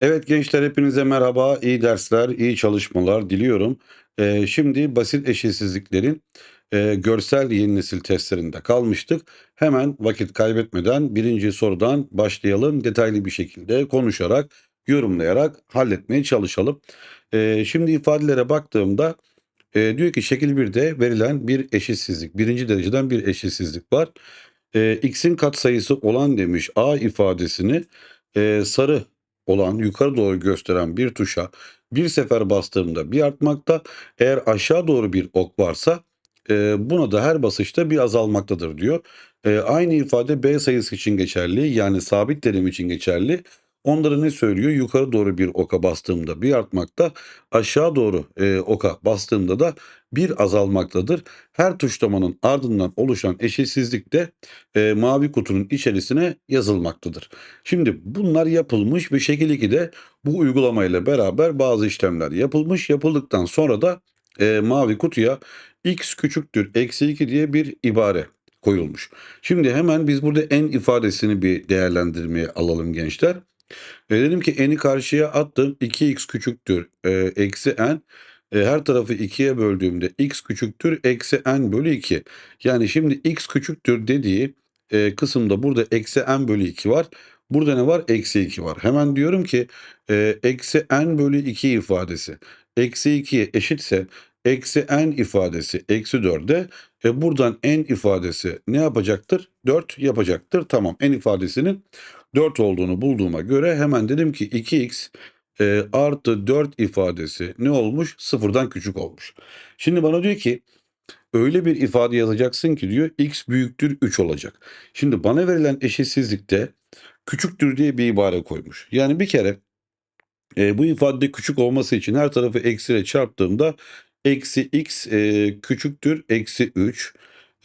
Evet gençler hepinize merhaba, iyi dersler, iyi çalışmalar diliyorum. Eee, şimdi basit eşitsizliklerin eee, görsel yeni nesil testlerinde kalmıştık. Hemen vakit kaybetmeden birinci sorudan başlayalım. Detaylı bir şekilde konuşarak, yorumlayarak halletmeye çalışalım. Eee, şimdi ifadelere baktığımda eee, diyor ki şekil 1'de verilen bir eşitsizlik, birinci dereceden bir eşitsizlik var. Eee, x'in katsayısı olan demiş a ifadesini eee, sarı olan yukarı doğru gösteren bir tuşa bir sefer bastığımda bir artmakta. Eğer aşağı doğru bir ok varsa eee, buna da her basışta bir azalmaktadır diyor. Eee, aynı ifade b sayısı için geçerli yani sabit terim için geçerli. Onları ne söylüyor? Yukarı doğru bir oka bastığımda bir artmakta, aşağı doğru eee, oka bastığımda da bir azalmaktadır. Her tuşlamanın ardından oluşan eşitsizlik de eee, mavi kutunun içerisine yazılmaktadır. Şimdi bunlar yapılmış ve şekil 2'de bu uygulamayla beraber bazı işlemler yapılmış. Yapıldıktan sonra da eee, mavi kutuya x küçüktür eksi 2 diye bir ibare koyulmuş. Şimdi hemen biz burada n ifadesini bir değerlendirmeye alalım gençler. E, dedim ki n'i karşıya attım. 2x küçüktür e, eksi n. E, her tarafı 2'ye böldüğümde x küçüktür eksi n bölü 2. Yani şimdi x küçüktür dediği e, kısımda burada eksi n bölü 2 var. Burada ne var? Eksi 2 var. Hemen diyorum ki e, eksi n bölü 2 ifadesi eksi 2'ye eşitse eksi n ifadesi eksi 4'e e, buradan n ifadesi ne yapacaktır? 4 yapacaktır. Tamam n ifadesinin 4 olduğunu bulduğuma göre hemen dedim ki 2x e, artı 4 ifadesi ne olmuş? Sıfırdan küçük olmuş. Şimdi bana diyor ki öyle bir ifade yazacaksın ki diyor x büyüktür 3 olacak. Şimdi bana verilen eşitsizlikte küçüktür diye bir ibare koymuş. Yani bir kere e, bu ifade küçük olması için her tarafı eksiyle çarptığımda eksi x e, küçüktür eksi 3.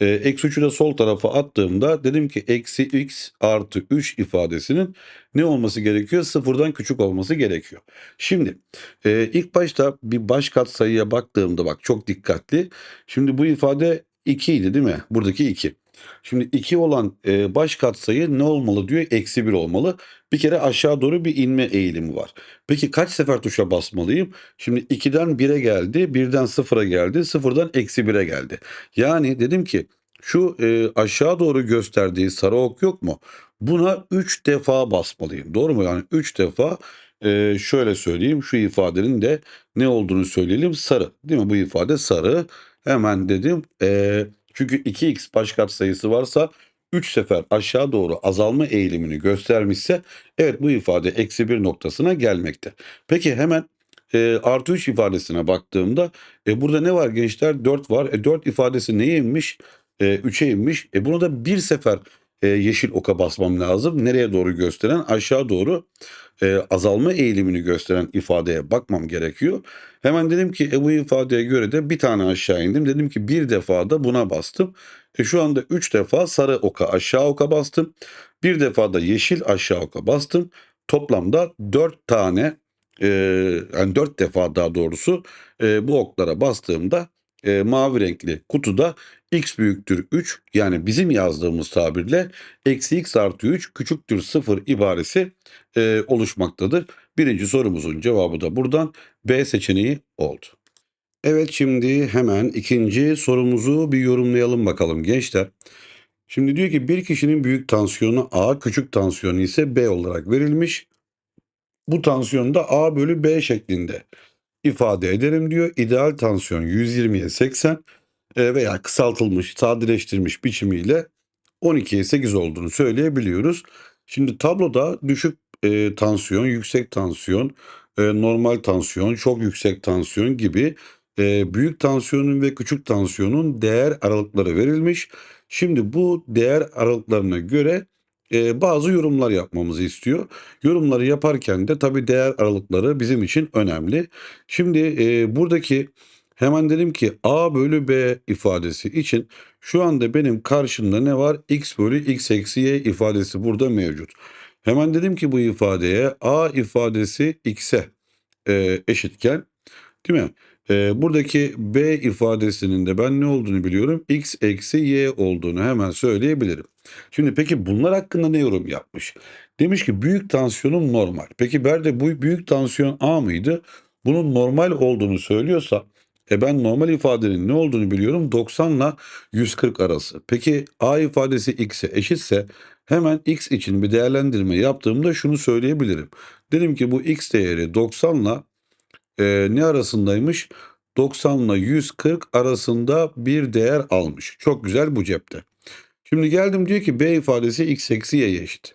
E, eksi 3'ü de sol tarafa attığımda dedim ki eksi x artı 3 ifadesinin ne olması gerekiyor? Sıfırdan küçük olması gerekiyor. Şimdi e, ilk başta bir baş katsayıya baktığımda bak çok dikkatli. Şimdi bu ifade 2 idi değil mi? Buradaki 2. Şimdi 2 olan e, baş katsayı ne olmalı diyor? Eksi 1 olmalı. Bir kere aşağı doğru bir inme eğilimi var. Peki kaç sefer tuşa basmalıyım? Şimdi 2'den 1'e geldi, 1'den 0'a geldi, 0'dan eksi 1'e geldi. Yani dedim ki şu e, aşağı doğru gösterdiği sarı ok yok mu? Buna 3 defa basmalıyım. Doğru mu? Yani 3 defa e, şöyle söyleyeyim şu ifadenin de ne olduğunu söyleyelim. Sarı değil mi? Bu ifade sarı. Hemen dedim. E, çünkü 2x baş katsayısı varsa 3 sefer aşağı doğru azalma eğilimini göstermişse evet bu ifade eksi 1 noktasına gelmekte. Peki hemen e, artı 3 ifadesine baktığımda e, burada ne var gençler? 4 var. E, 4 ifadesi neye inmiş? E, 3'e inmiş. E, bunu da bir sefer e, yeşil oka basmam lazım. Nereye doğru gösteren? Aşağı doğru e, azalma eğilimini gösteren ifadeye bakmam gerekiyor. Hemen dedim ki e, bu ifadeye göre de bir tane aşağı indim. Dedim ki bir defa da buna bastım. E, şu anda 3 defa sarı oka aşağı oka bastım. Bir defa da yeşil aşağı oka bastım. Toplamda 4 tane e, yani 4 defa daha doğrusu e, bu oklara bastığımda e, mavi renkli kutuda x büyüktür 3 yani bizim yazdığımız tabirle eksi x artı 3 küçüktür 0 ibaresi e, oluşmaktadır. Birinci sorumuzun cevabı da buradan B seçeneği oldu. Evet şimdi hemen ikinci sorumuzu bir yorumlayalım bakalım gençler. Şimdi diyor ki bir kişinin büyük tansiyonu A, küçük tansiyonu ise B olarak verilmiş. Bu tansiyonu da A bölü B şeklinde ifade ederim diyor. İdeal tansiyon 120'ye 80 e, veya kısaltılmış, sadeleştirilmiş biçimiyle 12'ye 8 olduğunu söyleyebiliyoruz. Şimdi tabloda düşük e, tansiyon, yüksek tansiyon, e, normal tansiyon, çok yüksek tansiyon gibi e, büyük tansiyonun ve küçük tansiyonun değer aralıkları verilmiş. Şimdi bu değer aralıklarına göre e, bazı yorumlar yapmamızı istiyor. Yorumları yaparken de tabii değer aralıkları bizim için önemli. Şimdi e, buradaki hemen dedim ki a bölü b ifadesi için şu anda benim karşımda ne var? x bölü x eksi y ifadesi burada mevcut. Hemen dedim ki bu ifadeye a ifadesi x'e e, eşitken değil mi? Eee, buradaki B ifadesinin de ben ne olduğunu biliyorum? X eksi Y olduğunu hemen söyleyebilirim. Şimdi peki bunlar hakkında ne yorum yapmış? Demiş ki büyük tansiyonum normal. Peki Berde bu büyük tansiyon A mıydı? Bunun normal olduğunu söylüyorsa e ben normal ifadenin ne olduğunu biliyorum 90 ile 140 arası. Peki A ifadesi X'e eşitse hemen X için bir değerlendirme yaptığımda şunu söyleyebilirim. Dedim ki bu X değeri 90 ile Eee, ne arasındaymış? 90 ile 140 arasında bir değer almış. Çok güzel bu cepte. Şimdi geldim diyor ki B ifadesi x eksi y'ye eşit.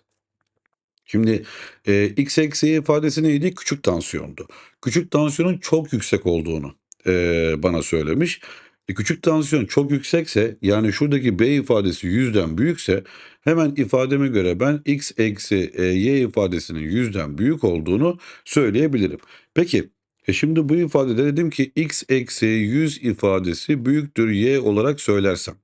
Şimdi eee, x eksi y ifadesi neydi? Küçük tansiyondu. Küçük tansiyonun çok yüksek olduğunu eee, bana söylemiş. E, küçük tansiyon çok yüksekse yani şuradaki B ifadesi 100'den büyükse hemen ifademe göre ben x eksi e, y ifadesinin 100'den büyük olduğunu söyleyebilirim. Peki e şimdi bu ifadede dedim ki x eksi 100 ifadesi büyüktür y olarak söylersem.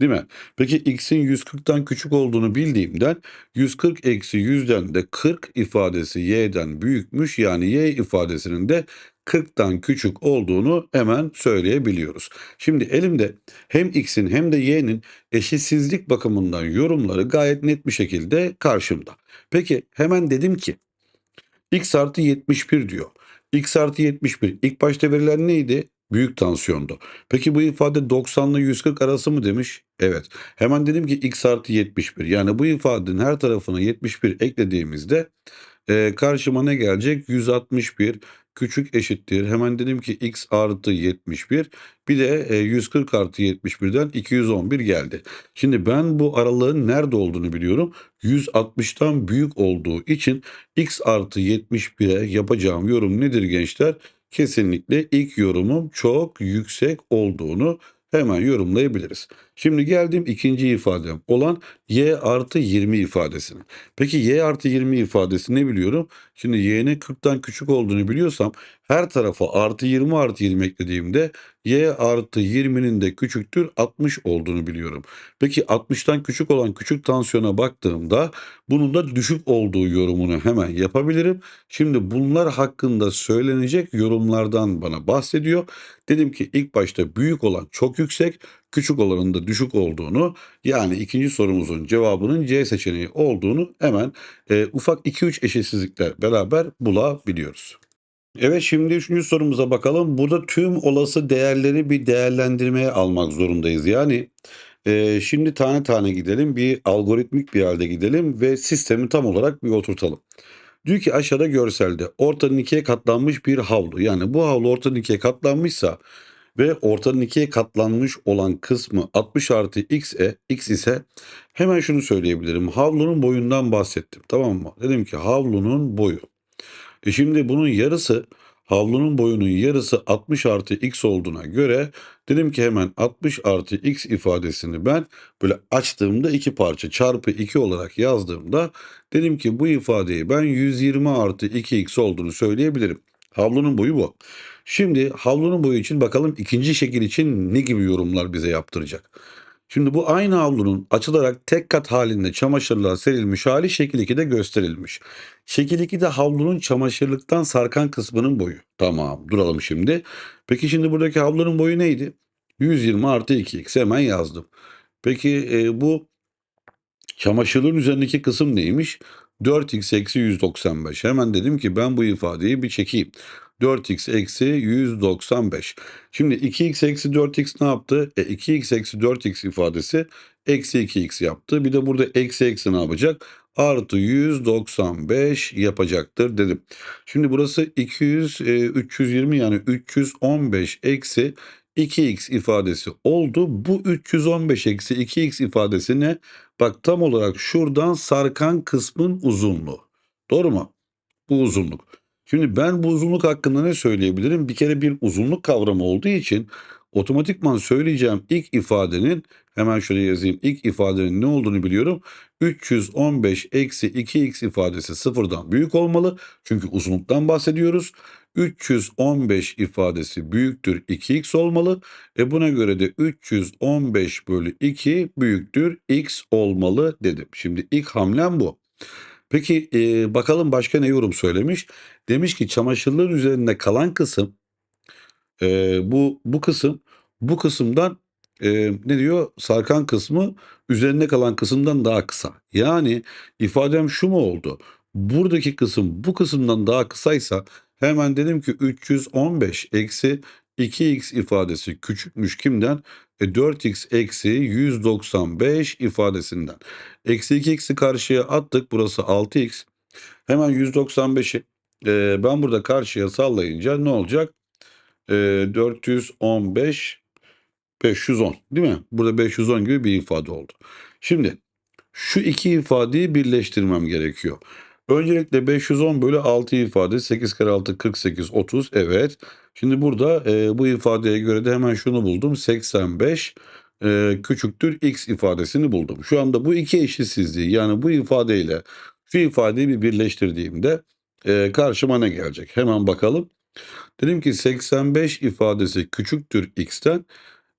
Değil mi? Peki x'in 140'tan küçük olduğunu bildiğimden 140 eksi 100'den de 40 ifadesi y'den büyükmüş. Yani y ifadesinin de 40'tan küçük olduğunu hemen söyleyebiliyoruz. Şimdi elimde hem x'in hem de y'nin eşitsizlik bakımından yorumları gayet net bir şekilde karşımda. Peki hemen dedim ki x artı 71 diyor. x artı 71 ilk başta verilen neydi? Büyük tansiyondu. Peki bu ifade 90 ile 140 arası mı demiş? Evet. Hemen dedim ki x artı 71. Yani bu ifadenin her tarafına 71 eklediğimizde e, karşıma ne gelecek? 161 küçük eşittir. Hemen dedim ki x artı 71. Bir de e, 140 artı 71'den 211 geldi. Şimdi ben bu aralığın nerede olduğunu biliyorum. 160'tan büyük olduğu için x artı 71'e yapacağım yorum nedir gençler? Kesinlikle ilk yorumum çok yüksek olduğunu hemen yorumlayabiliriz. Şimdi geldim ikinci ifadem olan y artı 20 ifadesine. Peki y artı 20 ifadesi ne biliyorum? Şimdi y'nin 40'tan küçük olduğunu biliyorsam her tarafa artı 20 artı 20 eklediğimde y artı 20'nin de küçüktür 60 olduğunu biliyorum. Peki 60'tan küçük olan küçük tansiyona baktığımda bunun da düşük olduğu yorumunu hemen yapabilirim. Şimdi bunlar hakkında söylenecek yorumlardan bana bahsediyor. Dedim ki ilk başta büyük olan çok yüksek, küçük olanın da düşük olduğunu yani ikinci sorumuzun cevabının C seçeneği olduğunu hemen e, ufak 2-3 eşitsizlikler beraber bulabiliyoruz. Evet şimdi üçüncü sorumuza bakalım. Burada tüm olası değerleri bir değerlendirmeye almak zorundayız. Yani e, şimdi tane tane gidelim bir algoritmik bir halde gidelim ve sistemi tam olarak bir oturtalım. Diyor ki aşağıda görselde ortadan ikiye katlanmış bir havlu. Yani bu havlu ortadan ikiye katlanmışsa ve ortadan ikiye katlanmış olan kısmı 60 artı x, e, x ise hemen şunu söyleyebilirim. Havlunun boyundan bahsettim tamam mı? Dedim ki havlunun boyu. E şimdi bunun yarısı havlunun boyunun yarısı 60 artı x olduğuna göre dedim ki hemen 60 artı x ifadesini ben böyle açtığımda iki parça çarpı 2 olarak yazdığımda dedim ki bu ifadeyi ben 120 artı 2x olduğunu söyleyebilirim. Havlunun boyu bu. Şimdi havlunun boyu için bakalım ikinci şekil için ne gibi yorumlar bize yaptıracak. Şimdi bu aynı havlunun açılarak tek kat halinde çamaşırlığa serilmiş hali şekil 2'de gösterilmiş. Şekil 2'de havlunun çamaşırlıktan sarkan kısmının boyu. Tamam duralım şimdi. Peki şimdi buradaki havlunun boyu neydi? 120 artı 2x hemen yazdım. Peki e, bu çamaşırın üzerindeki kısım neymiş? 4x eksi 195. Hemen dedim ki ben bu ifadeyi bir çekeyim. 4x eksi 195. Şimdi 2x eksi 4x ne yaptı? E 2x eksi 4x ifadesi eksi 2x yaptı. Bir de burada eksi eksi ne yapacak? Artı 195 yapacaktır dedim. Şimdi burası 200, e, 320 yani 315 eksi 2x ifadesi oldu. Bu 315 eksi 2x ifadesi ne? Bak tam olarak şuradan sarkan kısmın uzunluğu. Doğru mu? Bu uzunluk. Şimdi ben bu uzunluk hakkında ne söyleyebilirim? Bir kere bir uzunluk kavramı olduğu için otomatikman söyleyeceğim ilk ifadenin hemen şöyle yazayım. İlk ifadenin ne olduğunu biliyorum. 315 eksi 2x ifadesi sıfırdan büyük olmalı. Çünkü uzunluktan bahsediyoruz. 315 ifadesi büyüktür 2x olmalı. E buna göre de 315 bölü 2 büyüktür x olmalı dedim. Şimdi ilk hamlem bu. Peki e, bakalım başka ne yorum söylemiş? Demiş ki çamaşırların üzerinde kalan kısım Eee, bu bu kısım bu kısımdan, eee, ne diyor? Sarkan kısmı üzerinde kalan kısımdan daha kısa. Yani ifadem şu mu oldu? Buradaki kısım bu kısımdan daha kısaysa hemen dedim ki 315 eksi 2x ifadesi küçükmüş kimden? E, 4x eksi 195 ifadesinden. Eksi 2x'i karşıya attık. Burası 6x. Hemen 195'i eee, ben burada karşıya sallayınca ne olacak? Eee, 415 510 değil mi? Burada 510 gibi bir ifade oldu. Şimdi şu iki ifadeyi birleştirmem gerekiyor. Öncelikle 510 bölü 6 ifade 8 kere 6 48 30 evet. Şimdi burada e, bu ifadeye göre de hemen şunu buldum 85 e, küçüktür x ifadesini buldum. Şu anda bu iki eşitsizliği yani bu ifadeyle şu ifadeyi bir birleştirdiğimde e, karşıma ne gelecek? Hemen bakalım. Dedim ki 85 ifadesi küçüktür x'ten.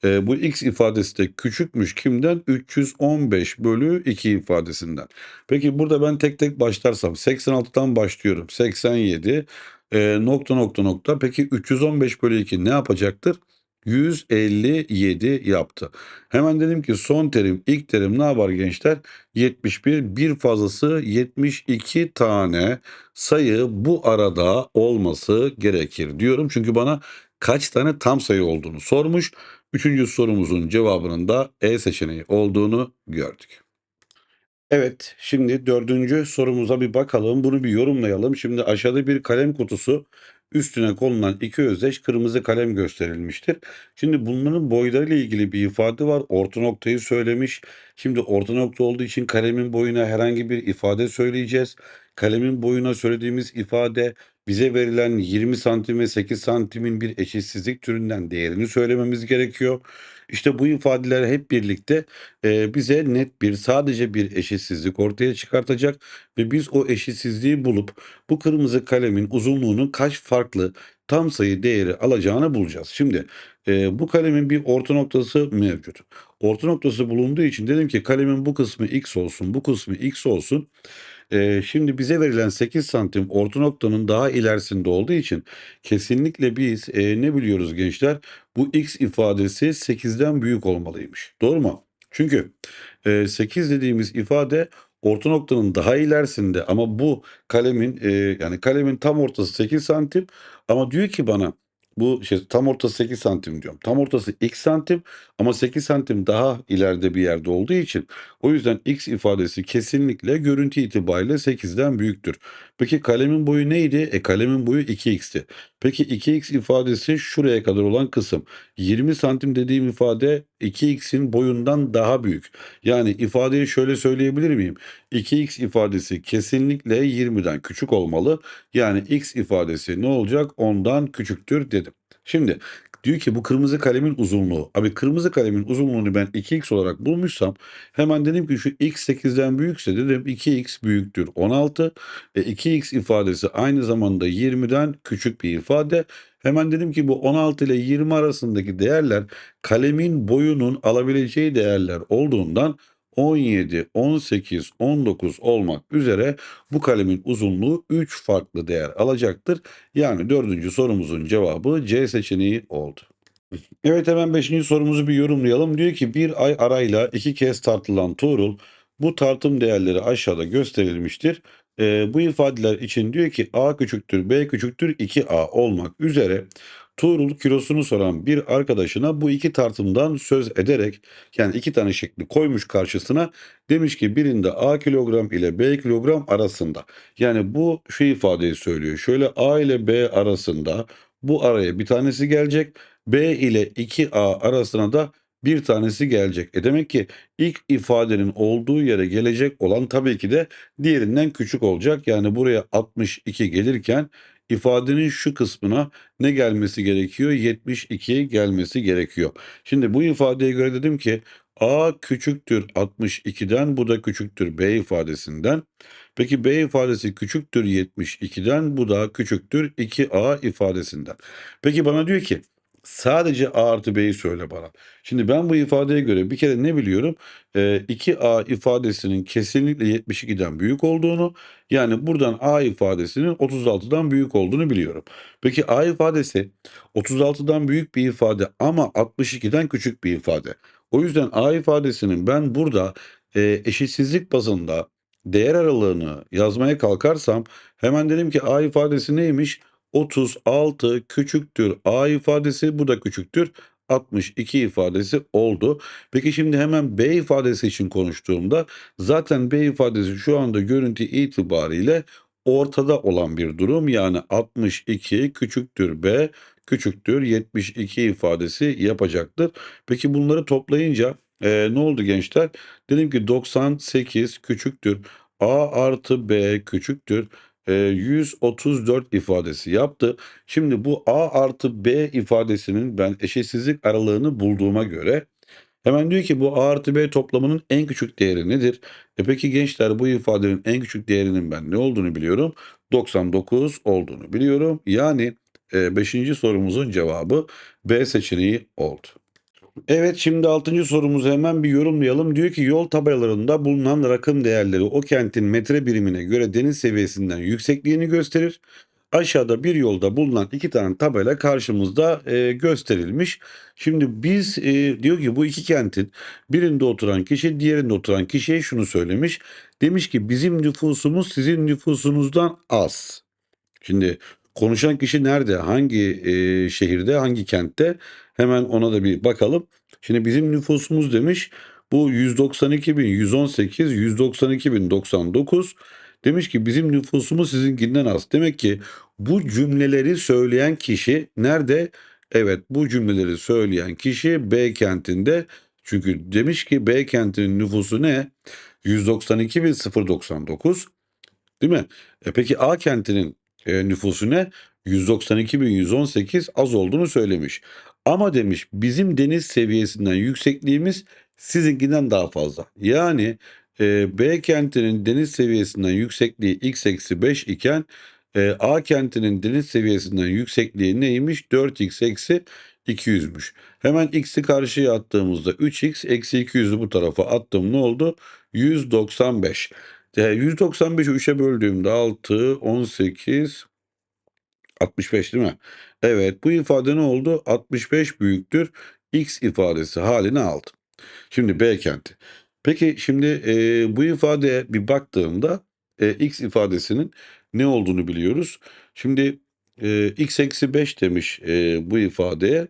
Eee, bu x ifadesi de küçükmüş kimden? 315 bölü 2 ifadesinden. Peki burada ben tek tek başlarsam 86'dan başlıyorum. 87 eee, nokta nokta nokta. Peki 315 bölü 2 ne yapacaktır? 157 yaptı. Hemen dedim ki son terim, ilk terim ne yapar gençler? 71, bir fazlası 72 tane sayı bu arada olması gerekir diyorum. Çünkü bana kaç tane tam sayı olduğunu sormuş. Üçüncü sorumuzun cevabının da E seçeneği olduğunu gördük. Evet, şimdi dördüncü sorumuza bir bakalım. Bunu bir yorumlayalım. Şimdi aşağıda bir kalem kutusu, üstüne konulan iki özdeş kırmızı kalem gösterilmiştir. Şimdi bunların boylarıyla ilgili bir ifade var. Orta noktayı söylemiş. Şimdi orta nokta olduğu için kalemin boyuna herhangi bir ifade söyleyeceğiz. Kalemin boyuna söylediğimiz ifade bize verilen 20 santim ve 8 santimin bir eşitsizlik türünden değerini söylememiz gerekiyor. İşte bu ifadeler hep birlikte eee, bize net bir sadece bir eşitsizlik ortaya çıkartacak ve biz o eşitsizliği bulup bu kırmızı kalemin uzunluğunun kaç farklı tam sayı değeri alacağını bulacağız. Şimdi eee, bu kalemin bir orta noktası mevcut. Orta noktası bulunduğu için dedim ki kalemin bu kısmı x olsun, bu kısmı x olsun. Şimdi bize verilen 8 santim orta noktanın daha ilerisinde olduğu için kesinlikle biz eee, ne biliyoruz gençler? Bu x ifadesi 8'den büyük olmalıymış. Doğru mu? Çünkü eee, 8 dediğimiz ifade orta noktanın daha ilerisinde ama bu kalemin eee, yani kalemin tam ortası 8 santim ama diyor ki bana bu şey tam ortası 8 santim diyorum. Tam ortası x santim ama 8 santim daha ileride bir yerde olduğu için o yüzden x ifadesi kesinlikle görüntü itibariyle 8'den büyüktür. Peki kalemin boyu neydi? E kalemin boyu 2x'ti. Peki 2x ifadesi şuraya kadar olan kısım. 20 santim dediğim ifade 2x'in boyundan daha büyük. Yani ifadeyi şöyle söyleyebilir miyim? 2x ifadesi kesinlikle 20'den küçük olmalı. Yani x ifadesi ne olacak? Ondan küçüktür dedim. Şimdi diyor ki bu kırmızı kalemin uzunluğu. Abi kırmızı kalemin uzunluğunu ben 2x olarak bulmuşsam hemen dedim ki şu x 8'den büyükse dedim 2x büyüktür 16. E, 2x ifadesi aynı zamanda 20'den küçük bir ifade. Hemen dedim ki bu 16 ile 20 arasındaki değerler kalemin boyunun alabileceği değerler olduğundan 17, 18, 19 olmak üzere bu kalemin uzunluğu 3 farklı değer alacaktır. Yani dördüncü sorumuzun cevabı C seçeneği oldu. Evet hemen beşinci sorumuzu bir yorumlayalım. Diyor ki bir ay arayla iki kez tartılan Tuğrul bu tartım değerleri aşağıda gösterilmiştir. Ee, bu ifadeler için diyor ki A küçüktür B küçüktür 2A olmak üzere Tuğrul kilosunu soran bir arkadaşına bu iki tartımdan söz ederek yani iki tane şekli koymuş karşısına demiş ki birinde A kilogram ile B kilogram arasında. Yani bu şu ifadeyi söylüyor. Şöyle A ile B arasında bu araya bir tanesi gelecek. B ile 2A arasına da bir tanesi gelecek. E demek ki ilk ifadenin olduğu yere gelecek olan tabii ki de diğerinden küçük olacak. Yani buraya 62 gelirken ifadenin şu kısmına ne gelmesi gerekiyor? 72 gelmesi gerekiyor. Şimdi bu ifadeye göre dedim ki A küçüktür 62'den bu da küçüktür B ifadesinden. Peki B ifadesi küçüktür 72'den bu da küçüktür 2A ifadesinden. Peki bana diyor ki Sadece A artı B'yi söyle bana. Şimdi ben bu ifadeye göre bir kere ne biliyorum? Eee, 2A ifadesinin kesinlikle 72'den büyük olduğunu, yani buradan A ifadesinin 36'dan büyük olduğunu biliyorum. Peki A ifadesi 36'dan büyük bir ifade ama 62'den küçük bir ifade. O yüzden A ifadesinin ben burada eee, eşitsizlik bazında değer aralığını yazmaya kalkarsam hemen dedim ki A ifadesi neymiş? 36 küçüktür A ifadesi, bu da küçüktür 62 ifadesi oldu. Peki şimdi hemen B ifadesi için konuştuğumda zaten B ifadesi şu anda görüntü itibariyle ortada olan bir durum. Yani 62 küçüktür B küçüktür 72 ifadesi yapacaktır. Peki bunları toplayınca eee, ne oldu gençler? Dedim ki 98 küçüktür A artı B küçüktür 134 ifadesi yaptı. Şimdi bu A artı B ifadesinin ben eşitsizlik aralığını bulduğuma göre hemen diyor ki bu A artı B toplamının en küçük değeri nedir? E peki gençler bu ifadenin en küçük değerinin ben ne olduğunu biliyorum. 99 olduğunu biliyorum. Yani 5. sorumuzun cevabı B seçeneği oldu. Evet şimdi 6. sorumuzu hemen bir yorumlayalım. Diyor ki yol tabelalarında bulunan rakım değerleri o kentin metre birimine göre deniz seviyesinden yüksekliğini gösterir. Aşağıda bir yolda bulunan iki tane tabela karşımızda e, gösterilmiş. Şimdi biz e, diyor ki bu iki kentin birinde oturan kişi diğerinde oturan kişiye şunu söylemiş. Demiş ki bizim nüfusumuz sizin nüfusunuzdan az. Şimdi konuşan kişi nerede? Hangi e, şehirde? Hangi kentte? Hemen ona da bir bakalım. Şimdi bizim nüfusumuz demiş. Bu 192.118, 192.099. Demiş ki bizim nüfusumuz sizinkinden az. Demek ki bu cümleleri söyleyen kişi nerede? Evet bu cümleleri söyleyen kişi B kentinde. Çünkü demiş ki B kentinin nüfusu ne? 192.099. Değil mi? E peki A kentinin e, nüfusu ne? 192.118 az olduğunu söylemiş. Ama demiş bizim deniz seviyesinden yüksekliğimiz sizinkinden daha fazla. Yani e, B kentinin deniz seviyesinden yüksekliği x eksi 5 iken e, A kentinin deniz seviyesinden yüksekliği neymiş? 4x eksi 200'müş. Hemen x'i karşıya attığımızda 3x eksi 200'ü bu tarafa attım ne oldu? 195. E, 195'i 3'e böldüğümde 6, 18, 65 değil mi? Evet bu ifade ne oldu? 65 büyüktür. X ifadesi halini aldı. Şimdi B kenti. Peki şimdi e, bu ifadeye bir baktığımda e, X ifadesinin ne olduğunu biliyoruz. Şimdi e, X eksi 5 demiş e, bu ifadeye.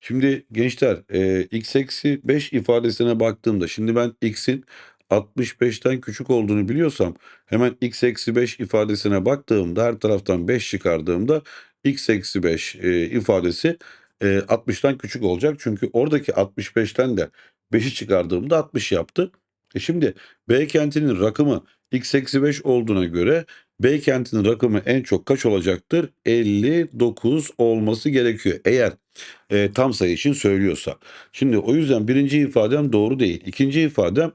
Şimdi gençler e, X eksi 5 ifadesine baktığımda şimdi ben X'in 65'ten küçük olduğunu biliyorsam hemen x eksi 5 ifadesine baktığımda her taraftan 5 çıkardığımda x eksi 5 e, ifadesi e, 60'tan küçük olacak. Çünkü oradaki 65'ten de 5'i çıkardığımda 60 yaptı. E şimdi B kentinin rakımı x eksi 5 olduğuna göre B kentinin rakımı en çok kaç olacaktır? 59 olması gerekiyor. Eğer e, tam sayı için söylüyorsa. Şimdi o yüzden birinci ifadem doğru değil. İkinci ifadem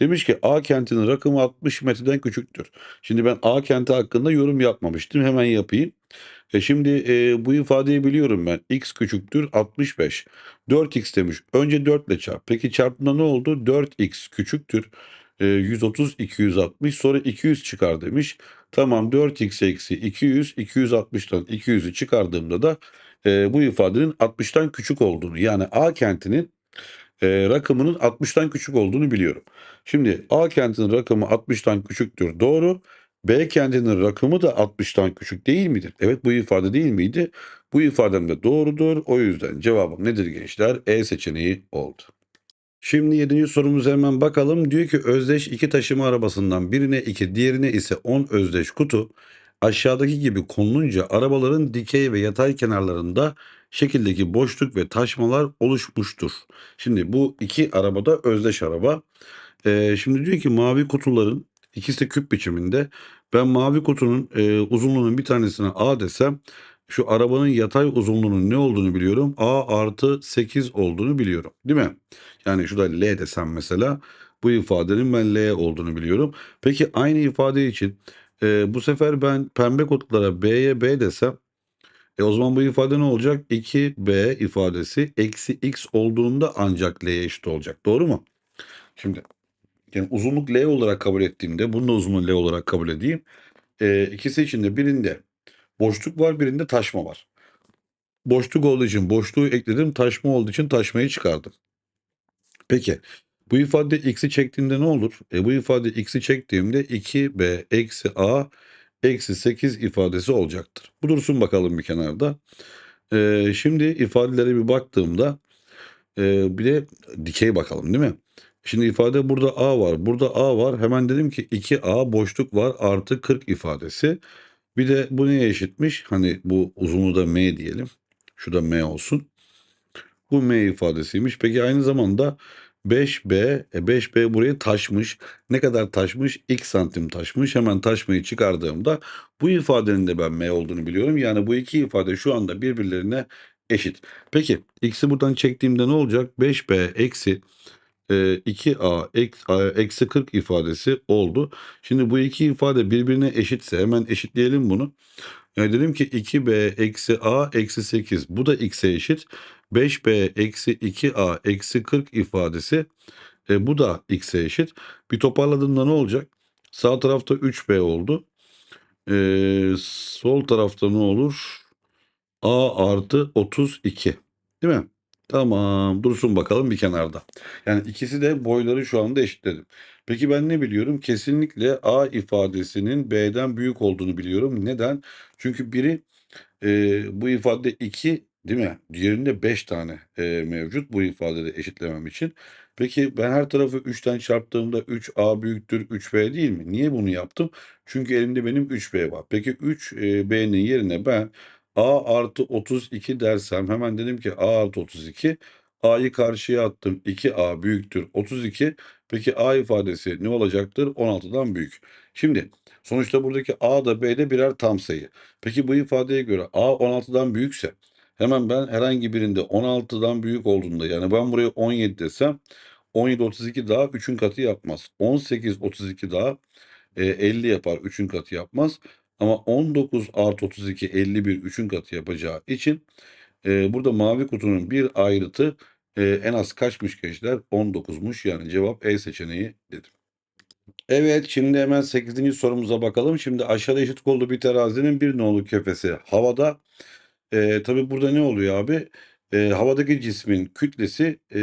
Demiş ki A kentinin rakımı 60 metreden küçüktür. Şimdi ben A kenti hakkında yorum yapmamıştım. Hemen yapayım. E şimdi e, bu ifadeyi biliyorum ben. X küçüktür 65. 4x demiş. Önce 4 ile çarp. Peki çarptığında ne oldu? 4x küçüktür. E, 130 260 sonra 200 çıkar demiş. Tamam 4x eksi 200 260'tan 200'ü çıkardığımda da e, bu ifadenin 60'tan küçük olduğunu yani A kentinin e, rakamının 60'tan küçük olduğunu biliyorum. Şimdi A kentinin rakamı 60'tan küçüktür doğru. B kentinin rakamı da 60'tan küçük değil midir? Evet bu ifade değil miydi? Bu ifadem de doğrudur. O yüzden cevabım nedir gençler? E seçeneği oldu. Şimdi 7. sorumuza hemen bakalım. Diyor ki özdeş iki taşıma arabasından birine 2 diğerine ise 10 özdeş kutu aşağıdaki gibi konulunca arabaların dikey ve yatay kenarlarında şekildeki boşluk ve taşmalar oluşmuştur. Şimdi bu iki arabada özdeş araba. Ee, şimdi diyor ki mavi kutuların ikisi de küp biçiminde. Ben mavi kutunun e, uzunluğunun bir tanesine A desem şu arabanın yatay uzunluğunun ne olduğunu biliyorum. A artı 8 olduğunu biliyorum. Değil mi? Yani şurada L desem mesela bu ifadenin ben L olduğunu biliyorum. Peki aynı ifade için e, bu sefer ben pembe kutulara B'ye B desem E, o zaman bu ifade ne olacak? 2b ifadesi eksi x olduğunda ancak l'ye eşit olacak. Doğru mu? Şimdi yani uzunluk L olarak kabul ettiğimde bunu da uzunluğu L olarak kabul edeyim. Ee, ikisi için de birinde boşluk var birinde taşma var. Boşluk olduğu için boşluğu ekledim. Taşma olduğu için taşmayı çıkardım. Peki bu ifade x'i çektiğimde ne olur? E, bu ifade x'i çektiğimde 2b eksi a eksi 8 ifadesi olacaktır. Bu dursun bakalım bir kenarda. Ee, şimdi ifadelere bir baktığımda e, bir de dikey bakalım değil mi? Şimdi ifade burada a var. Burada a var. Hemen dedim ki 2a boşluk var artı 40 ifadesi. Bir de bu neye eşitmiş? Hani bu uzunluğu da m diyelim. Şu m olsun. Bu m ifadesiymiş. Peki aynı zamanda 5b, e 5b buraya taşmış. Ne kadar taşmış? x santim taşmış. Hemen taşmayı çıkardığımda bu ifadenin de ben m olduğunu biliyorum. Yani bu iki ifade şu anda birbirlerine eşit. Peki x'i buradan çektiğimde ne olacak? 5b eksi e, 2a ek- a- eksi 40 ifadesi oldu. Şimdi bu iki ifade birbirine eşitse hemen eşitleyelim bunu. Yani dedim ki 2b eksi a eksi 8 bu da x'e eşit. 5b eksi 2a eksi 40 ifadesi e, bu da x'e eşit. Bir toparladığımda ne olacak? Sağ tarafta 3b oldu. E, sol tarafta ne olur? a artı 32 değil mi? Tamam dursun bakalım bir kenarda. Yani ikisi de boyları şu anda eşitledim. Peki ben ne biliyorum? Kesinlikle a ifadesinin b'den büyük olduğunu biliyorum. Neden? Çünkü biri e, bu ifade 2 değil mi? Diğerinde 5 tane e, mevcut bu ifadede eşitlemem için. Peki ben her tarafı 3'ten çarptığımda 3a büyüktür 3b değil mi? Niye bunu yaptım? Çünkü elimde benim 3b var. Peki 3b'nin yerine ben a artı 32 dersem hemen dedim ki a artı 32 a'yı karşıya attım 2a büyüktür 32 peki a ifadesi ne olacaktır 16'dan büyük. Şimdi sonuçta buradaki a da b de birer tam sayı. Peki bu ifadeye göre a 16'dan büyükse hemen ben herhangi birinde 16'dan büyük olduğunda yani ben buraya 17 desem 17 32 daha 3'ün katı yapmaz. 18 32 daha e, 50 yapar 3'ün katı yapmaz. Ama 19 artı 32 51 3'ün katı yapacağı için e, burada mavi kutunun bir ayrıtı e, en az kaçmış gençler? 19'muş. Yani cevap E seçeneği dedim. Evet şimdi hemen 8. sorumuza bakalım. Şimdi aşağıda eşit kollu bir terazinin bir nolu kefesi havada. E, tabii burada ne oluyor abi? E, havadaki cismin kütlesi e,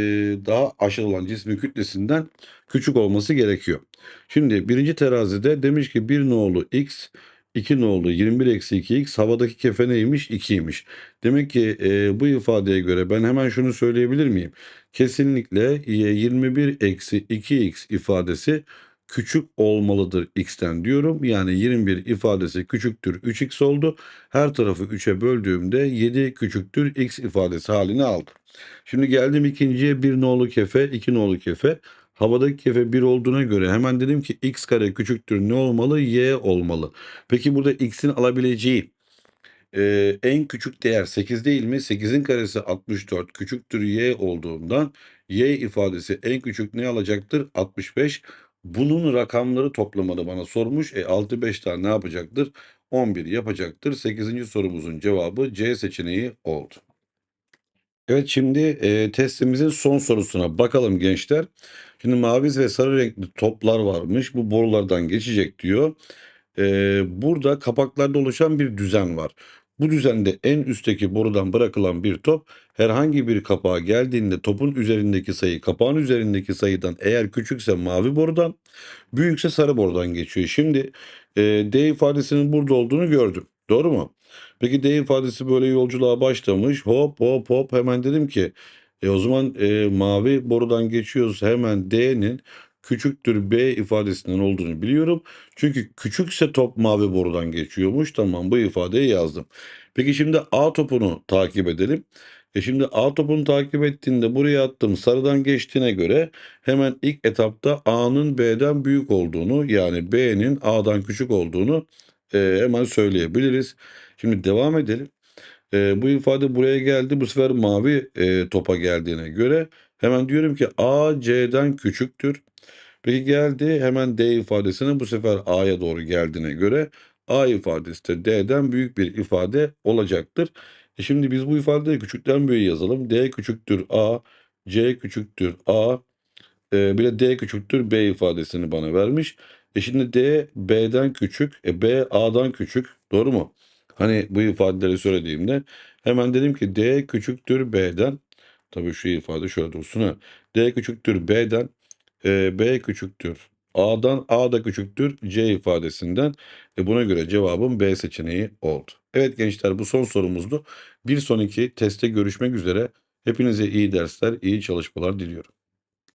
daha aşağıda olan cismin kütlesinden küçük olması gerekiyor. Şimdi birinci terazide demiş ki bir nolu x 2 nolu 21 eksi 2x havadaki kefe neymiş? 2'ymiş. Demek ki e, bu ifadeye göre ben hemen şunu söyleyebilir miyim? Kesinlikle e, 21 eksi 2x ifadesi küçük olmalıdır x'ten diyorum. Yani 21 ifadesi küçüktür 3x oldu. Her tarafı 3'e böldüğümde 7 küçüktür x ifadesi halini aldı. Şimdi geldim ikinciye 1 nolu kefe 2 nolu kefe. Havadaki kefe 1 olduğuna göre hemen dedim ki x kare küçüktür ne olmalı? y olmalı. Peki burada x'in alabileceği e, en küçük değer 8 değil mi? 8'in karesi 64 küçüktür y olduğundan y ifadesi en küçük ne alacaktır? 65. Bunun rakamları toplamını bana sormuş. E 6 5 tane ne yapacaktır? 11 yapacaktır. 8. sorumuzun cevabı C seçeneği oldu. Evet şimdi e, testimizin son sorusuna bakalım gençler. Şimdi mavi ve sarı renkli toplar varmış. Bu borulardan geçecek diyor. E, burada kapaklarda oluşan bir düzen var. Bu düzende en üstteki borudan bırakılan bir top herhangi bir kapağa geldiğinde topun üzerindeki sayı kapağın üzerindeki sayıdan eğer küçükse mavi borudan büyükse sarı borudan geçiyor. Şimdi e, D ifadesinin burada olduğunu gördüm. Doğru mu? Peki D ifadesi böyle yolculuğa başlamış. Hop hop hop hemen dedim ki e, o zaman e, mavi borudan geçiyoruz. Hemen D'nin küçüktür B ifadesinden olduğunu biliyorum. Çünkü küçükse top mavi borudan geçiyormuş. Tamam bu ifadeyi yazdım. Peki şimdi A topunu takip edelim. E şimdi A topunu takip ettiğinde buraya attım sarıdan geçtiğine göre hemen ilk etapta A'nın B'den büyük olduğunu yani B'nin A'dan küçük olduğunu e, hemen söyleyebiliriz. Şimdi devam edelim. E, bu ifade buraya geldi. Bu sefer mavi e, topa geldiğine göre hemen diyorum ki A C'den küçüktür. Peki geldi hemen D ifadesine bu sefer A'ya doğru geldiğine göre A ifadesi de D'den büyük bir ifade olacaktır. E şimdi biz bu ifadeyi küçükten büyüğe yazalım. D küçüktür A, C küçüktür A, e, bir de D küçüktür B ifadesini bana vermiş. E şimdi D B'den küçük, e B A'dan küçük. Doğru mu? Hani bu ifadeleri söylediğimde hemen dedim ki D küçüktür B'den. Tabii şu ifade şöyle dursun. Ha. D küçüktür B'den, e, B küçüktür A'dan, A da küçüktür C ifadesinden. E buna göre cevabım B seçeneği oldu. Evet gençler bu son sorumuzdu. Bir sonraki testte görüşmek üzere. Hepinize iyi dersler, iyi çalışmalar diliyorum.